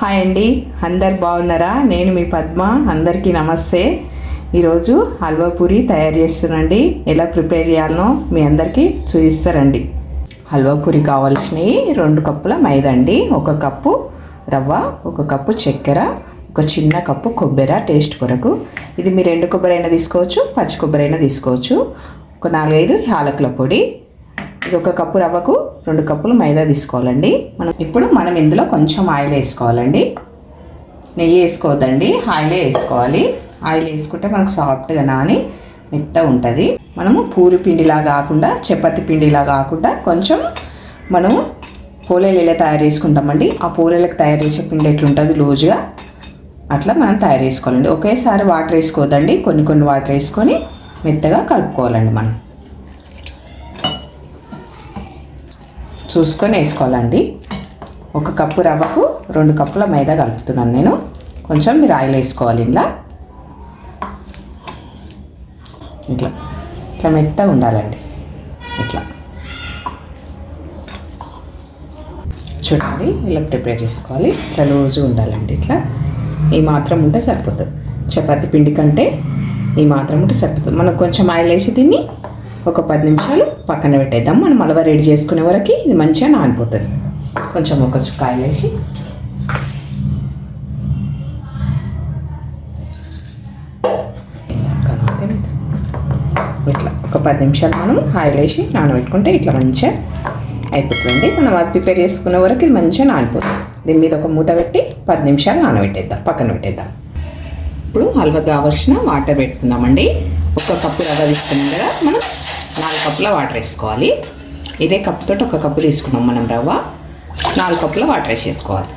Hi అండి. అందరు బాగున్నారా? నేను మీ పద్మ. అందరికీ నమస్తే. ఈరోజు హల్వా పూరి తయారు చేస్తున్నాండి ఎలా ప్రిపేర్ చేయాలనో మీ అందరికీ చూపిస్తారండి హల్వా పూరి కావాల్సినవి రెండు కప్పుల మైదా అండి. ఒక కప్పు రవ్వ ఒక కప్పు చక్కెర ఒక చిన్న కప్పు కొబ్బరి టేస్ట్ కొరకు. ఇది మీరు ఎండు కొబ్బరి అయినా తీసుకోవచ్చు పచ్చి కొబ్బరి అయినా తీసుకోవచ్చు. ఒక నాలుగైదు యాలకుల పొడి ఇది ఒక కప్పు రవ్వకు రెండు కప్పులు మైదా తీసుకోవాలండి. మనం ఇప్పుడు మనం ఇందులో కొంచెం ఆయిల్ వేసుకోవాలండి. నెయ్యి వేసుకోవద్దండి. ఆయిలే వేసుకోవాలి. ఆయిల్ వేసుకుంటే మనకు సాఫ్ట్గా నాని మెత్త ఉంటుంది. మనము పూరి పిండిలా కాకుండా చపాతి పిండిలా కాకుండా కొంచెం మనము పూలేలు ఎలా తయారు చేసుకుంటామండి. ఆ పూలేలకు తయారు చేసే పిండి ఎట్లుంటుంది లూజుగా అట్లా మనం తయారు చేసుకోవాలండి. ఒకేసారి వాటర్ వేసుకోవద్దండి. కొన్ని కొన్ని వాటర్ వేసుకొని మెత్తగా కలుపుకోవాలండి మనం. చూసుకొని వేసుకోవాలండి. ఒక కప్పు రవ్వకు రెండు కప్పుల మైదా కలుపుతున్నాను నేను. కొంచెం మీరు ఆయిల్ వేసుకోవాలి ఇలా ఇట్లా. ఇట్లా మెత్తగా ఉండాలండి. ఇట్లా. చూడండి ఇలా ప్రిపేర్ చేసుకోవాలి. ఇట్లా రోజు ఉండాలండి ఇట్లా. ఈ మాత్రం ఉంటే సరిపోతుంది. చపాతి పిండి కంటే ఈ మాత్రం ఉంటే సరిపోతుంది. మనం కొంచెం ఆయిల్ వేసి తిని ఒక పది నిమిషాలు పక్కన పెట్టేద్దాం. మనం అలవా రెడీ చేసుకునే వరకు ఇది మంచిగా నానిపోతుంది. కొంచెం ఒక కాయలు వేసి. ఇట్లా ఒక పది నిమిషాలు మనం ఆయిల్ వేసి నానబెట్టుకుంటే ఇట్లా మంచిగా అయిపోతుంది. మనం అది ప్రిపేర్ చేసుకునే వరకు ఇది మంచిగా నానిపోతుంది. దీని మీద ఒక మూత పెట్టి పది నిమిషాలు నానబెట్టేద్దాం. పక్కన పెట్టేద్దాం. ఇప్పుడు హల్వా కావాల్సిన వాటర్ పెట్టుకుందామండి. ఒక కప్పు రవ్వ తీసుకున్నాం కదా మనం. నాలుగు కప్పుల వాటర్ వేసుకోవాలి. ఇదే కప్పుతో ఒక కప్పు తీసుకున్నాం మనం రవ్వ. నాలుగు కప్పుల వాటర్ వేసేసుకోవాలి.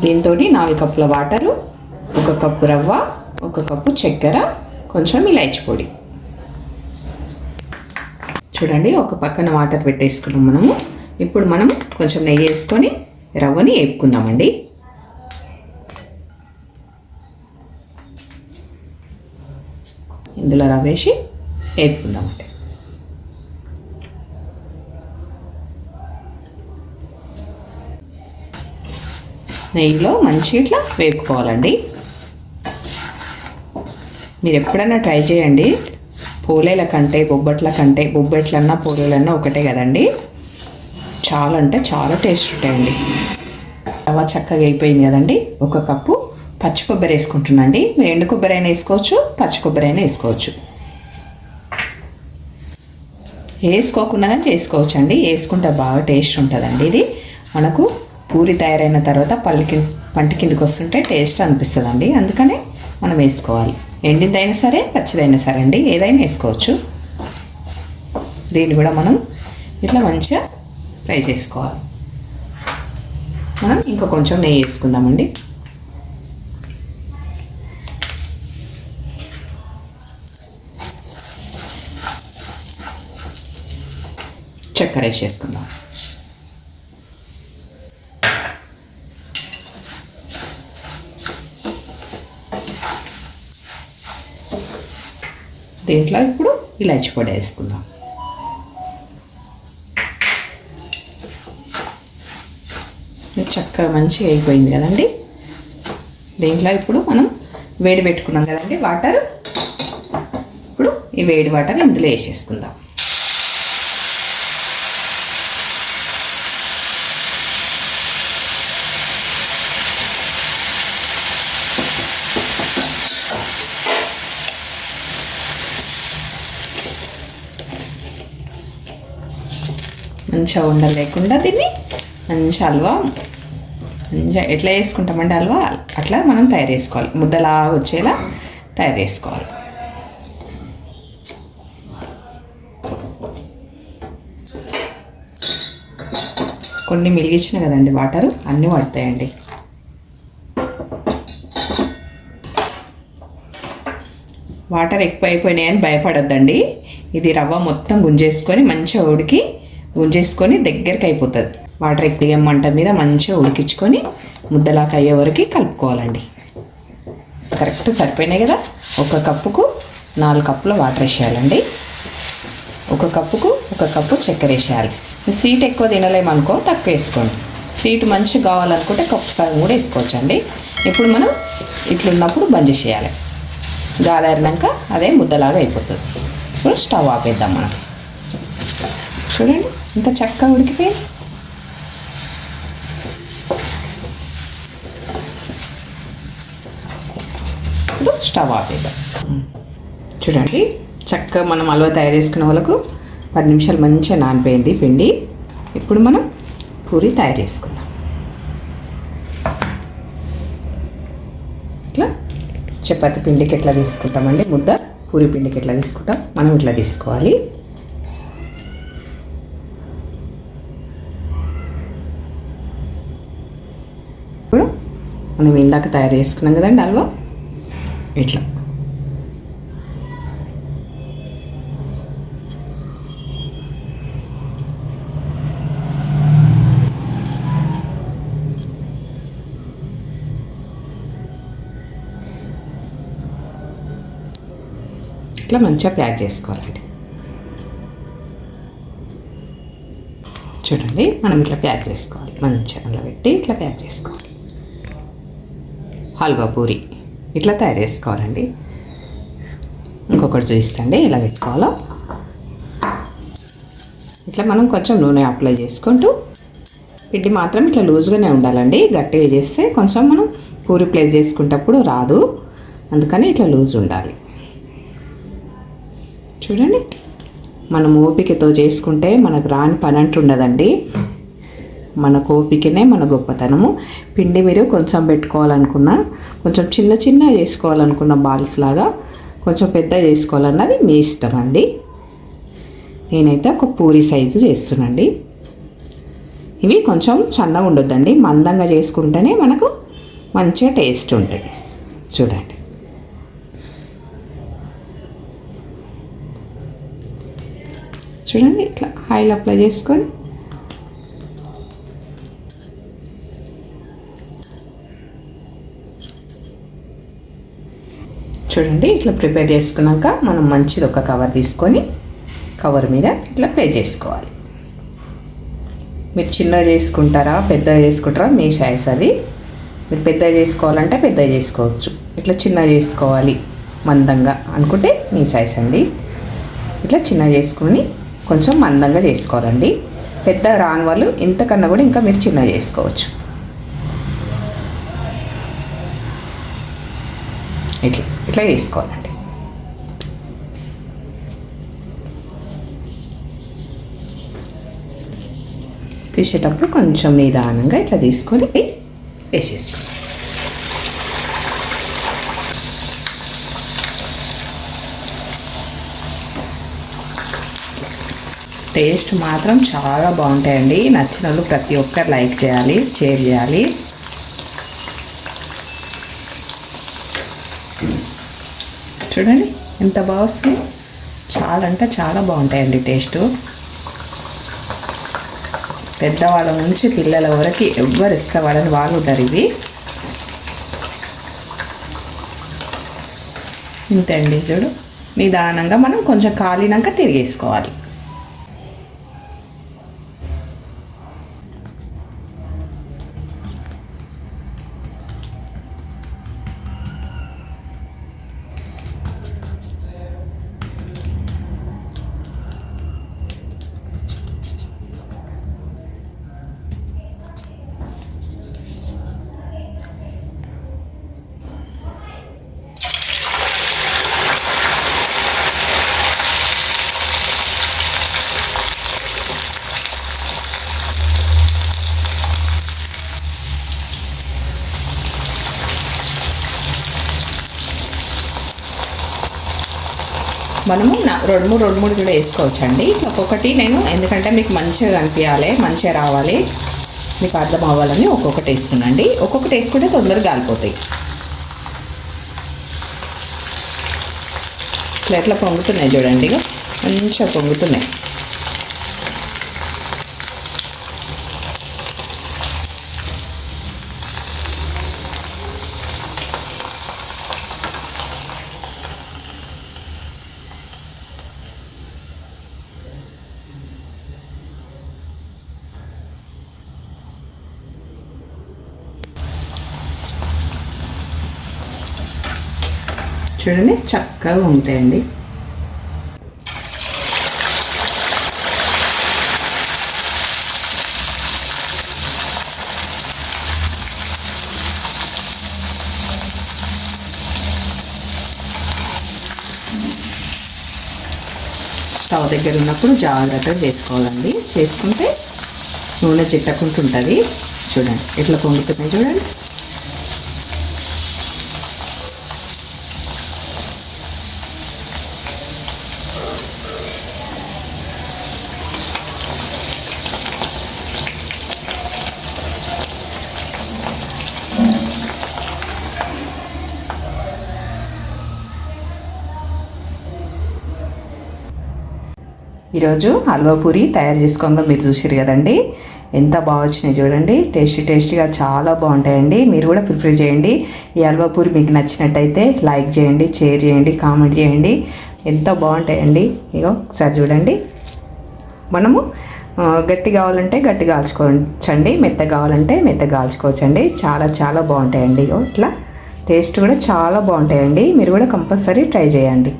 దీంతో నాలుగు కప్పుల వాటరు ఒక కప్పు రవ్వ ఒక కప్పు చక్కెర కొంచెం ఇలాచి పొడి. చూడండి ఒక పక్కన వాటర్ పెట్టేసుకున్నాం మనము. ఇప్పుడు మనం కొంచెం నెయ్యి వేసుకొని రవ్వని వేపుకుందామండి. ఇందులో రవ్వ వేసి వేపుకుందామండి. నెయ్యిలో మంచి ఇట్లా వేపుకోవాలండి. మీరు ఎప్పుడైనా ట్రై చేయండి. పోలేల కంటే బొబ్బట్ల కంటే బొబ్బట్లన్నా పోలేలన్నా ఒకటే కదండి. చాలా అంటే చాలా టేస్ట్ ఉంటాయండి. రవ్వ చక్కగా అయిపోయింది కదండి. ఒక కప్పు పచ్చి కొబ్బరి వేసుకుంటున్నాండి మీరు ఎండు కొబ్బరి అయినా వేసుకోవచ్చు పచ్చి కొబ్బరి అయినా వేసుకోవచ్చు. వేసుకోకుండా కానీ చేసుకోవచ్చు అండి వేసుకుంటే బాగా టేస్ట్ ఉంటుందండి ఇది. మనకు పూరి తయారైన తర్వాత పల్లి పంట కిందకి వస్తుంటే టేస్ట్ అనిపిస్తుందండి. అందుకనే మనం వేసుకోవాలి. ఎండిందైనా సరే పచ్చిదైనా సరే అండి. ఏదైనా వేసుకోవచ్చు. దీన్ని కూడా మనం ఇట్లా మంచిగా ఫ్రై చేసుకోవాలి. మనం ఇంకా కొంచెం నెయ్యి వేసుకుందామండి. చక్కెర వేసేసుకుందాం దీంట్లో ఇప్పుడు ఇలాచి పొడి వేసుకుందాం. చక్కగా మంచిగా అయిపోయింది కదండి. దీంట్లో ఇప్పుడు మనం వేడి పెట్టుకున్నాం కదండి వాటర్. ఇప్పుడు ఈ వేడి వాటర్ ఇందులో వేసేసుకుందాం. మంచిగా ఉండలేకుండా దీన్ని మంచి హల్వా మంచిగా ఎట్లా చేసుకుంటామంటే హల్వా అట్లా మనం తయారు చేసుకోవాలి. ముద్దలా వచ్చేలా తయారు చేసుకోవాలి. కొన్ని మిలిగించిన కదండి వాటరు అన్నీ పడతాయండి వాటర్ ఎక్కువ అయిపోయినాయని భయపడొద్దండి. ఇది రవ్వ మొత్తం గుంజేసుకొని మంచిగా ఉడికి గుంజేసుకొని దగ్గరికి అయిపోతుంది. వాటర్ ఎక్కువ మంట మీద మంచిగా ఉడికించుకొని ముద్దలాగా అయ్యే వరకు కలుపుకోవాలండి. కరెక్ట్ సరిపోయినాయి కదా? ఒక కప్పుకు నాలుగు కప్పుల వాటర్ వేసేయాలండి. ఒక కప్పుకు ఒక కప్పు చక్కెర వేసేయాలి. సీట్ ఎక్కువ తినలేమనుకో తక్కువ వేసుకోండి. సీట్ మంచిగా కావాలనుకుంటే కప్పు సగం కూడా వేసుకోవచ్చండి. ఇప్పుడు మనం ఇట్లున్నప్పుడు బంద్ చేసేయాలి. గాలారినాక అదే ముద్దలాగా అయిపోతుంది. ఇప్పుడు స్టవ్ ఆపేద్దాం మనం. చూడండి. ఇంత చక్కగా ఉడికిపోయింది. ఇప్పుడు స్టవ్ ఆపేద్దాం చూడండి చక్కగా మనం అలవా తయారు చేసుకున్న వాళ్ళకు పది నిమిషాలు మంచిగా నానిపోయింది పిండి. ఇప్పుడు మనం పూరి తయారు చేసుకుందాం. ఇట్లా చపాతి పిండికి ఎట్లా తీసుకుంటామండి? ముద్ద పూరి పిండికి ఎట్లా తీసుకుంటాం? మనం ఇట్లా తీసుకోవాలి. మనం ఇందాక తయారు చేసుకున్నాం కదండి హల్వా ఇట్లా. ఇట్లా మంచిగా ప్యాక్ చేసుకోవాలండి. చూడండి మనం ఇట్లా ప్యాక్ చేసుకోవాలి. మంచిగా అలా పెట్టి ఇట్లా ప్యాక్ చేసుకోవాలి. హల్వా పూరి. ఇట్లా తయారు చేసుకోవాలండి. ఇంకొకటి చూపిస్తండి ఇలా పెట్టుకోవాలో. ఇట్లా మనం కొంచెం నూనె అప్లై చేసుకుంటూ పిండి మాత్రం ఇట్లా లూజ్గానే ఉండాలండి. గట్టిగా చేస్తే కొంచెం మనం పూరి ప్లేస్ చేసుకునేటప్పుడు రాదు. అందుకని ఇట్లా లూజ్ ఉండాలి. చూడండి. మనం ఓపికతో చేసుకుంటే మనకు రాని పని అంటుండదండి మన కోపికనే మన గొప్పతనము. పిండి మీరు కొంచెం పెట్టుకోవాలనుకున్నా కొంచెం చిన్న చిన్న చేసుకోవాలనుకున్న బాల్స్ లాగా కొంచెం పెద్ద చేసుకోవాలన్నది మీ ఇష్టం అండి. నేనైతే ఒక పూరి సైజు చేస్తున్నాండి. ఇవి కొంచెం చన్నగా ఉండొద్దండి. మందంగా చేసుకుంటేనే మనకు మంచిగా టేస్ట్ ఉంటాయి. చూడండి. చూడండి ఇట్లా ఆయిల్ అప్లై చేసుకొని చూడండి ఇట్లా ప్రిపేర్ చేసుకున్నాక మనం మంచిది ఒక కవర్ తీసుకొని కవర్ మీద ఇట్లా ప్లే చేసుకోవాలి. మీరు చిన్నగా చేసుకుంటారా పెద్దగా చేసుకుంటారా మీ చాయిస్ అది. మీరు పెద్దగా చేసుకోవాలంటే పెద్దగా చేసుకోవచ్చు. ఇట్లా చిన్నగా చేసుకోవాలి మందంగా అనుకుంటే మీ సైజ్ అండి. ఇట్లా చిన్న చేసుకొని కొంచెం మందంగా చేసుకోవాలండి. పెద్ద రాని వాళ్ళు ఇంతకన్నా కూడా ఇంకా మీరు చిన్న చేసుకోవచ్చు. ఇట్లా. ఇట్లా చేసుకోవాలండి తీసేటప్పుడు కొంచెం నిదానంగా ఇట్లా తీసుకొని వేసేసుకోవాలి. టేస్ట్ మాత్రం చాలా బాగుంటాయండి. నచ్చిన వాళ్ళు ప్రతి ఒక్కరు లైక్ చేయాలి షేర్ చేయాలి. చూడండి. ఎంత బాగా వస్తుంది. చాలా అంటే చాలా బాగుంటాయండి టేస్ట్. పెద్దవాళ్ళ నుంచి పిల్లల వరకు ఎవ్వరు ఇష్టపడని వాళ్ళు ఉంటారు ఇవి. ఇంతే అండి చూడు. నిదానంగా మనం కొంచెం కాలినాక తిరిగేసుకోవాలి. మనము నా- రెండు మూడు రెండు మూడు కూడా వేసుకోవచ్చండి. ఒక్కొక్కటి నేను ఎందుకంటే మీకు మంచిగా కనిపించాలి మంచిగా రావాలి. మీకు అర్థం అవ్వాలని ఒక్కొక్కటి వేస్తున్నాండి. ఒక్కొక్కటి వేసుకుంటే తొందరగా కాలిపోతాయి ఇట్లా ఎట్లా పొంగుతున్నాయి చూడండి ఇక మంచిగా పొంగుతున్నాయి. చూడండి చక్కగా ఉంటాయండి. స్టవ్ దగ్గర ఉన్నప్పుడు జాగ్రత్తగా చేసుకోవాలండి. చేసుకుంటే నూనె చిట్టకుంటుంటుంది. చూడండి ఎట్లా పొంగుతున్నాయి చూడండి. ఈరోజు హల్వా పూరి తయారు చేసుకోగా మీరు చూసారు కదండి. ఎంత బాగా వచ్చినాయి చూడండి. టేస్టీ టేస్టీగా చాలా బాగుంటాయండి. మీరు కూడా ప్రిపేర్ చేయండి. ఈ హల్వా పూరి మీకు నచ్చినట్టయితే లైక్ చేయండి షేర్ చేయండి కామెంట్ చేయండి. ఎంత బాగుంటాయండి. ఇగో ఒకసారి చూడండి. మనము గట్టి కావాలంటే గట్టి కాల్చుకోవచ్చండి. మెత్త కావాలంటే మెత్త కాల్చుకోవచ్చండి. చాలా చాలా బాగుంటాయండి. ఇగో ఇట్లా టేస్ట్ కూడా చాలా బాగుంటాయండి. మీరు కూడా కంపల్సరీ ట్రై చేయండి.